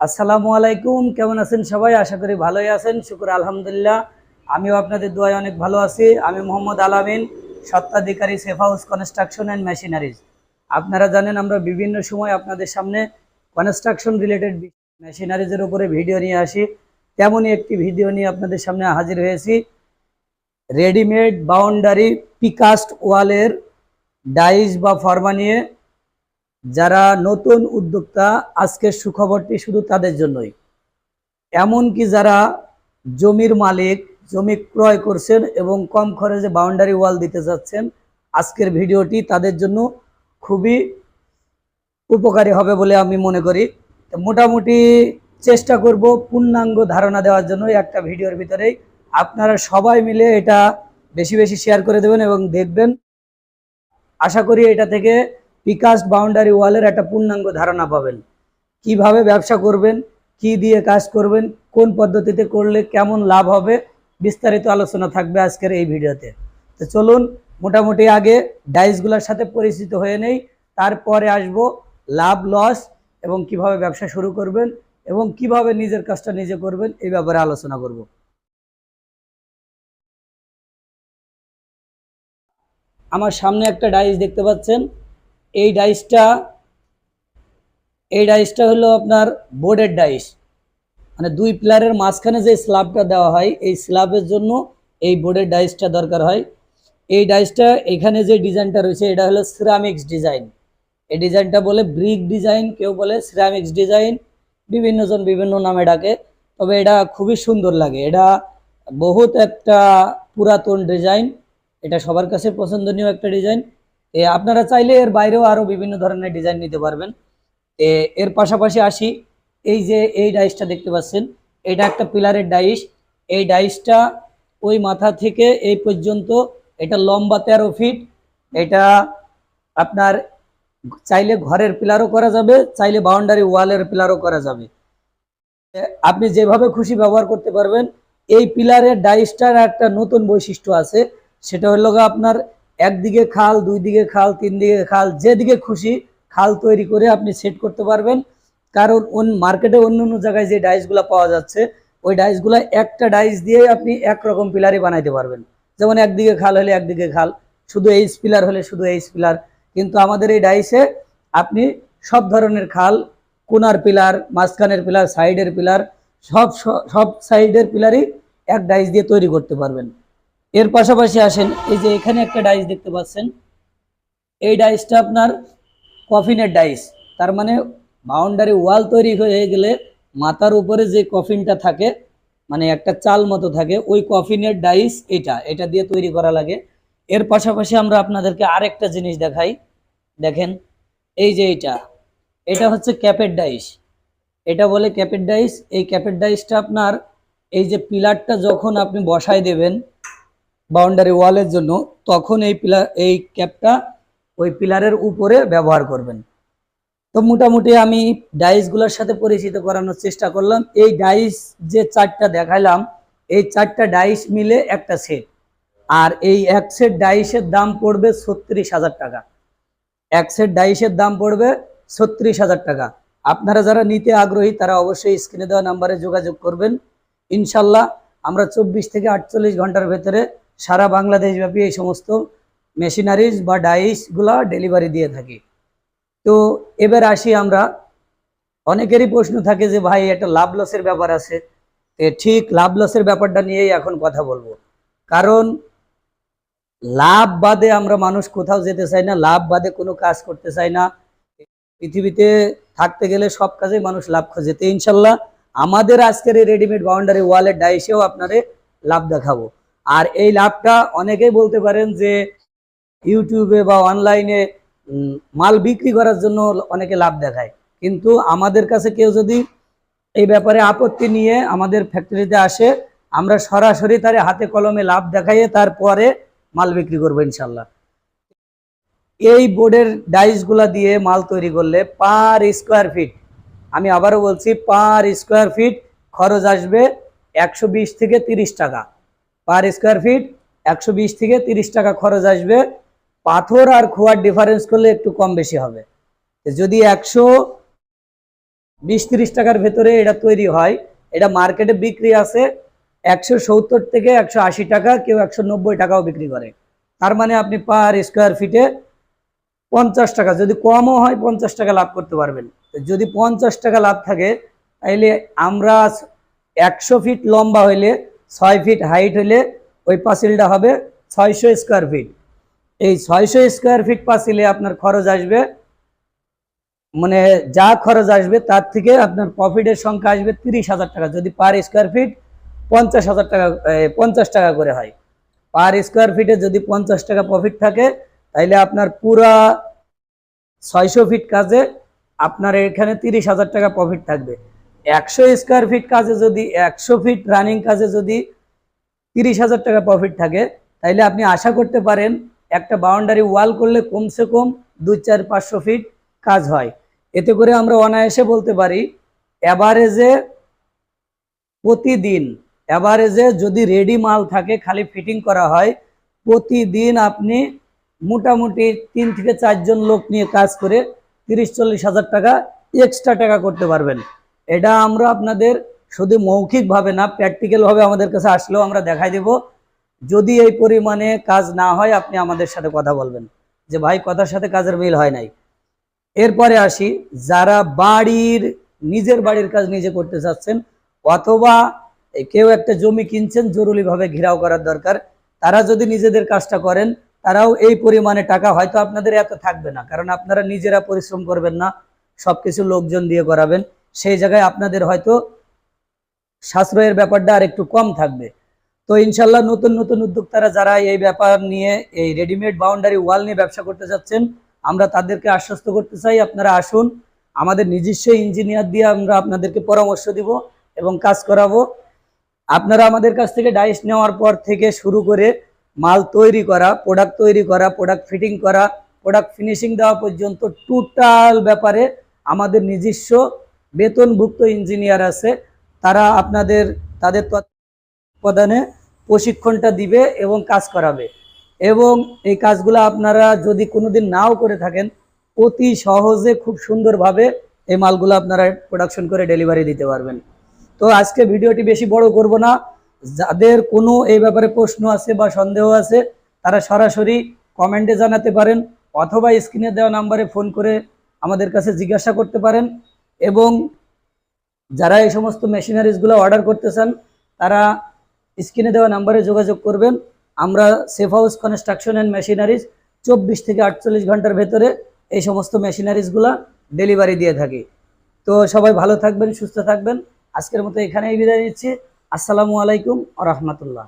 আসসালামু আলাইকুম, কেমন আছেন সবাই? আশা করি ভালোই আছেন, শুকুর আলহামদুলিল্লাহ। আমিও আপনাদের দোয়ায় অনেক ভালো আছি। আমি Mohammad Alamin সত্ত্বাধিকারী safe house construction and machineries. আপনারা জানেন, আমরা বিভিন্ন সময় আপনাদের সামনে কনস্ট্রাকশন রিলেটেড মেশিনারিজের উপরে ভিডিও নিয়ে আসি। তেমনই একটি ভিডিও নিয়ে আপনাদের সামনে হাজির হয়েছি। রেডিমেড বাউন্ডারি পিকাস্ট ওয়ালের ডাইস বা ফর্মা নিয়ে যারা নতুন উদ্যোক্তা, আজকের সুখবরটি শুধু তাদের জন্যই। এমনকি যারা জমির মালিক, জমি ক্রয় করছেন এবং কম খরচে বাউন্ডারি ওয়াল দিতে যাচ্ছেন, আজকের ভিডিওটি তাদের জন্য খুবই উপকারী হবে বলে আমি মনে করি। মোটামুটি চেষ্টা করব পূর্ণাঙ্গ ধারণা দেওয়ার জন্য একটা ভিডিওর ভিতরেই। আপনারা সবাই মিলে এটা বেশি বেশি শেয়ার করে দেবেন এবং দেখবেন। আশা করি এটা থেকে পিকাস্ট বাউন্ডারি ওয়ালের একটা পূর্ণাঙ্গ ধারণা পাবেন। কীভাবে ব্যবসা করবেন, কি দিয়ে কাজ করবেন, কোন পদ্ধতিতে করলে কেমন লাভ হবে, বিস্তারিত আলোচনা থাকবে আজকের এই ভিডিওতে। তো চলুন, মোটামুটি আগে ডাইসগুলোর সাথে পরিচিত হয়ে নেই, তারপরে আসব লাভ, লস এবং কীভাবে ব্যবসা শুরু করবেন এবং কীভাবে নিজের কাজটা নিজে করবেন, এই ব্যাপারে আলোচনা করব। আমার সামনে একটা ডাইস দেখতে পাচ্ছেন এই ডাইসটা এই ডাইসটা হলো আপনার বোর্ডের ডাইস মানে দুই প্লেয়ারের মাঝখানে যে স্ল্যাবটা দেওয়া হয়, এই স্ল্যাবের জন্য এই বোর্ডের ডাইসটা দরকার হয়। এই ডাইসটা এখানে যে ডিজাইনটা রয়েছে, এটা হলো সিরামিক্স ডিজাইন এই ডিজাইনটা বলে ব্রিক ডিজাইন কেউ বলে সিরামিক্স ডিজাইন বিভিন্নজন বিভিন্ন নামে ডাকে। তবে এটা খুবই সুন্দর লাগে। এটা বহুত একটা পুরাতন ডিজাইন এটা সবার কাছে পছন্দনীয় একটা ডিজাইন এ, আপনারা চাইলে এর বাইরেও আরও বিভিন্ন ধরনের ডিজাইন নিতে পারবেন। এ, এর পাশাপাশি আসি, এই যে এই ডাইসটা দেখতে পাচ্ছেন, এটা একটা পিলারের ডাইস। এই ডাইসটা ওই মাথা থেকে এই পর্যন্ত, এটা লম্বা তেরো ফিট, এটা আপনার চাইলে ঘরের পিলারও করা যাবে, চাইলে বাউন্ডারি ওয়ালের পিলারও করা যাবে। আপনি যেভাবে খুশি ব্যবহার করতে পারবেন, এই পিলারের ডাইসটার একটা নতুন বৈশিষ্ট্য আছে, সেটা হলো আপনার একদিকে খাল দুই দিকে খাল তিন দিকে খাল, যেদিকে খুশি খাল তৈরি করে আপনি সেট করতে পারবেন। কারণ অন মার্কেটে অন্য অন্য জায়গায় যে ডাইসগুলো পাওয়া যাচ্ছে, ওই ডাইসগুলো একটা ডাইস দিয়ে আপনি একরকম পিলারই বানাইতে পারবেন। যেমন একদিকে খাল হলে একদিকে খাল, শুধু এইচ পিলার হলে শুধু এইচ পিলার কিন্তু আমাদের এই ডাইসে আপনি সব ধরনের খাল, কোনার পিলার মাঝখানের পিলার সাইডের পিলার সব সব সাইডের পিলারই এক ডাইস দিয়ে তৈরি করতে পারবেন। এর পাশাপাশি আসেন, এই যে এখানে একটা ডাইস দেখতে পাচ্ছেন। এই ডাইসটা আপনার কফিনের ডাইস। তার মানে বাউন্ডারি ওয়াল তৈরি হয়ে গেলে মাথার উপরে যে কফিনটা থাকে মানে একটা চাল মতো থাকে, ওই কফিনের ডাইস এটা এটা দিয়ে তৈরি করা লাগে। এর পাশাপাশি আমরা আপনাদেরকে আরেকটা জিনিস দেখাই। দেখেন, এই যে এটা এটা হচ্ছে ক্যাপের ডাইস। এটা বলে ক্যাপের ডাইস। এই ক্যাপের ডাইসটা আপনার, এই যে পিলারটা যখন আপনি বসায় দেবেন বাউন্ডারি ওয়ালের জন্য, তখন এই পিলার, এই ক্যাপটা ওই পিলারের উপরে ব্যবহার করবেন। তো মোটামুটি আমি ডাইসগুলোর সাথে পরিচিত করানোর চেষ্টা করলাম। এই ডাইস যে চারটা দেখাইলাম এই চারটা ডাইস মিলে একটা সেট। আর এই এক সেট ডাইসের দাম পড়বে ছত্রিশ হাজার টাকা। এক সেট ডাইসের দাম পড়বে ছত্রিশ হাজার টাকা। আপনারা যারা নিতে আগ্রহী, তারা অবশ্যই স্ক্রিনে দেওয়া নাম্বারে যোগাযোগ করবেন। ইনশাল্লাহ আমরা চব্বিশ থেকে আটচল্লিশ ঘণ্টার ভেতরে সারা বাংলাদেশব্যাপী এই সমস্ত মেশিনারিজ বা ডাইসগুলা ডেলিভারি দিয়ে থাকি। তো এবার আসি আমরা। অনেকেরই প্রশ্ন থাকে যে, ভাই একটা লাভ লসের ব্যাপার আছে। ঠিক লাভ লসের ব্যাপারটা নিয়েই এখন কথা বলব। কারণ লাভ বাদে আমরা মানুষ কোথাও যেতে চাই না, লাভ বাদে কোনো কাজ করতে চাই না। পৃথিবীতে থাকতে গেলে সব কাজেই মানুষ লাভ খোঁজে। তো ইনশাল্লাহ আমাদের আজকের এই রেডিমেড বাউন্ডারি ওয়ালের ডাইসেও আপনাদের লাভ দেখাবো। আর এই লাভটা অনেকেই বলতে পারেন যে ইউটিউবে বা অনলাইনে মাল বিক্রি করার জন্য অনেকে লাভ দেখায়। কিন্তু আমাদের কাছে কেউ যদি এই ব্যাপারে আপত্তি নিয়ে আমাদের ফ্যাক্টরিতে আসে, আমরা সরাসরি তার হাতে কলমে লাভ দেখাইয়ে তারপরে মাল বিক্রি করব ইনশাল্লাহ। এই বোর্ডের ডাইসগুলা দিয়ে মাল তৈরি করলে পার স্কোয়ার ফিট, আমি আবারও বলছি পার স্কোয়ার ফিট খরচ আসবে একশো বিশ থেকে তিরিশ টাকা। পার স্কোয়ার ফিট একশো বিশ থেকে তিরিশ টাকা খরচ আসবে। পাথর আর খোয়ার ডিফারেন্স করলে একটু কম বেশি হবে। যদি একশো বিশ তিরিশ টাকার ভেতরে এটা তৈরি হয়, এটা মার্কেটে বিক্রি আছে, একশো সত্তর থেকে একশো আশি টাকা, কেউ একশো নব্বই টাকাও বিক্রি করে। তার মানে আপনি পার স্কোয়ার ফিটে পঞ্চাশ টাকা, যদি কমও হয় পঞ্চাশ টাকা লাভ করতে পারবেন। যদি পঞ্চাশ টাকা লাভ থাকে, তাইলে আমরা একশো ফিট লম্বা হইলে ছয় ফিট হাইট হইলে ওই পাঁচিলটা হবে ছয়শো স্কোয়ার ফিট এই ছয়শো স্কোয়ার ফিট পাঁচিলে আপনার খরচ আসবে মানে যা খরচ আসবে তার থেকে আপনার প্রফিটের সংখ্যা আসবে তিরিশ হাজার টাকা। যদি পার স্কোয়ার ফিট পঞ্চাশ হাজার টাকা পঞ্চাশ টাকা করে হয়। পার স্কোয়ার ফিটে যদি পঞ্চাশ টাকা প্রফিট থাকে, তাইলে আপনার পুরা ছয়শো ফিট কাজে আপনার এখানে তিরিশ হাজার টাকা প্রফিট থাকবে। একশো স্কোয়ার ফিট কাজে যদি, একশো ফিট রানিং কাজে যদি তিরিশ হাজার টাকা প্রফিট থাকে, তাইলে আপনি আশা করতে পারেন একটা বাউন্ডারি ওয়াল করলে কমসে কম দুই, চার, পাঁচশো ফিট কাজ হয়। এতে করে আমরা অনায়াসে বলতে পারি অ্যাভারেজে প্রতিদিন অ্যাভারেজে যদি রেডি মাল থাকে, খালি ফিটিং করা হয়, প্রতিদিন আপনি মোটামুটি তিন থেকে চারজন লোক নিয়ে কাজ করে তিরিশ, চল্লিশ হাজার টাকা এক্সট্রা টাকা করতে পারবেন। এটা আমরা আপনাদের শুধু মৌখিকভাবে না প্র্যাকটিক্যালভাবে আমাদের কাছে আসলেও আমরা দেখাই দেব। যদি এই পরিমাণে কাজ না হয়, আপনি আমাদের সাথে কথা বলবেন। যে ভাই, কথার সাথে কাজের মিল হয় নাই। এরপরে আসি, যারা বাড়ির, নিজের বাড়ির কাজ নিজে করতে চাচ্ছেন, অথবা কেউ একটা জমি কিনছেন, জরুরিভাবে ঘেরাও করার দরকার, তারা যদি নিজেদের কাজটা করেন, তারাও এই পরিমাণে টাকা হয়তো আপনাদের এত থাকবে না। কারণ আপনারা নিজেরা পরিশ্রম করবেন না, সবকিছু লোকজন দিয়ে করাবেন। সেই জায়গায় আপনাদের হয়তো সাশ্রয়ের ব্যাপারটা আর একটু কম থাকবে। তো ইনশাল্লাহ নতুন নতুন উদ্যোক্তারা যারা এই ব্যাপার নিয়ে, এই রেডিমেড বাউন্ডারি ওয়াল নিয়ে ব্যবসা করতে যাচ্ছেন, আমরা তাদেরকে আশ্বস্ত করতে চাই। আপনারা আসুন, আমাদের নিজস্ব ইঞ্জিনিয়ার দিয়ে আমরা আপনাদেরকে পরামর্শ দিব এবং কাজ করাবো। আপনারা আমাদের কাছ থেকে ডাইস নেওয়ার পর থেকে শুরু করে মাল তৈরি করা প্রোডাক্ট তৈরি করা প্রোডাক্ট ফিটিং করা প্রোডাক্ট ফিনিশিং দেওয়া পর্যন্ত টোটাল ব্যাপারে আমাদের নিজস্ব বেতনভুক্ত ইঞ্জিনিয়ার আছে, তারা আপনাদের, তাদের তত্ত্বাবধানে প্রশিক্ষণটা দিবে এবং কাজ করাবে। এবং এই কাজগুলো আপনারা যদি কোনোদিন নাও করে থাকেন, অতি সহজে খুব সুন্দরভাবে এই মালগুলো আপনারা প্রোডাকশন করে ডেলিভারি দিতে পারবেন। তো আজকে ভিডিওটি বেশি বড় করব না। যাদের কোনো এই ব্যাপারে প্রশ্ন আছে বা সন্দেহ আছে, তারা সরাসরি কমেন্টে জানাতে পারেন, অথবা স্ক্রিনে দেওয়া নাম্বারে ফোন করে আমাদের কাছে জিজ্ঞাসা করতে পারেন। এবং যারা এই সমস্ত মেশিনারিজগুলো অর্ডার করতে চান তারা স্ক্রিনে দেওয়া নাম্বারে যোগাযোগ করবেন। আমরা safe house construction and machineries চব্বিশ থেকে আটচল্লিশ ঘণ্টার ভেতরে এই সমস্ত মেশিনারিজগুলো ডেলিভারি দিয়ে থাকি। তো সবাই ভালো থাকবেন, সুস্থ থাকবেন। আজকের মতো এখানেই বিদায় নিচ্ছি। আসসালামু আলাইকুম আ রহমতুল্লাহ।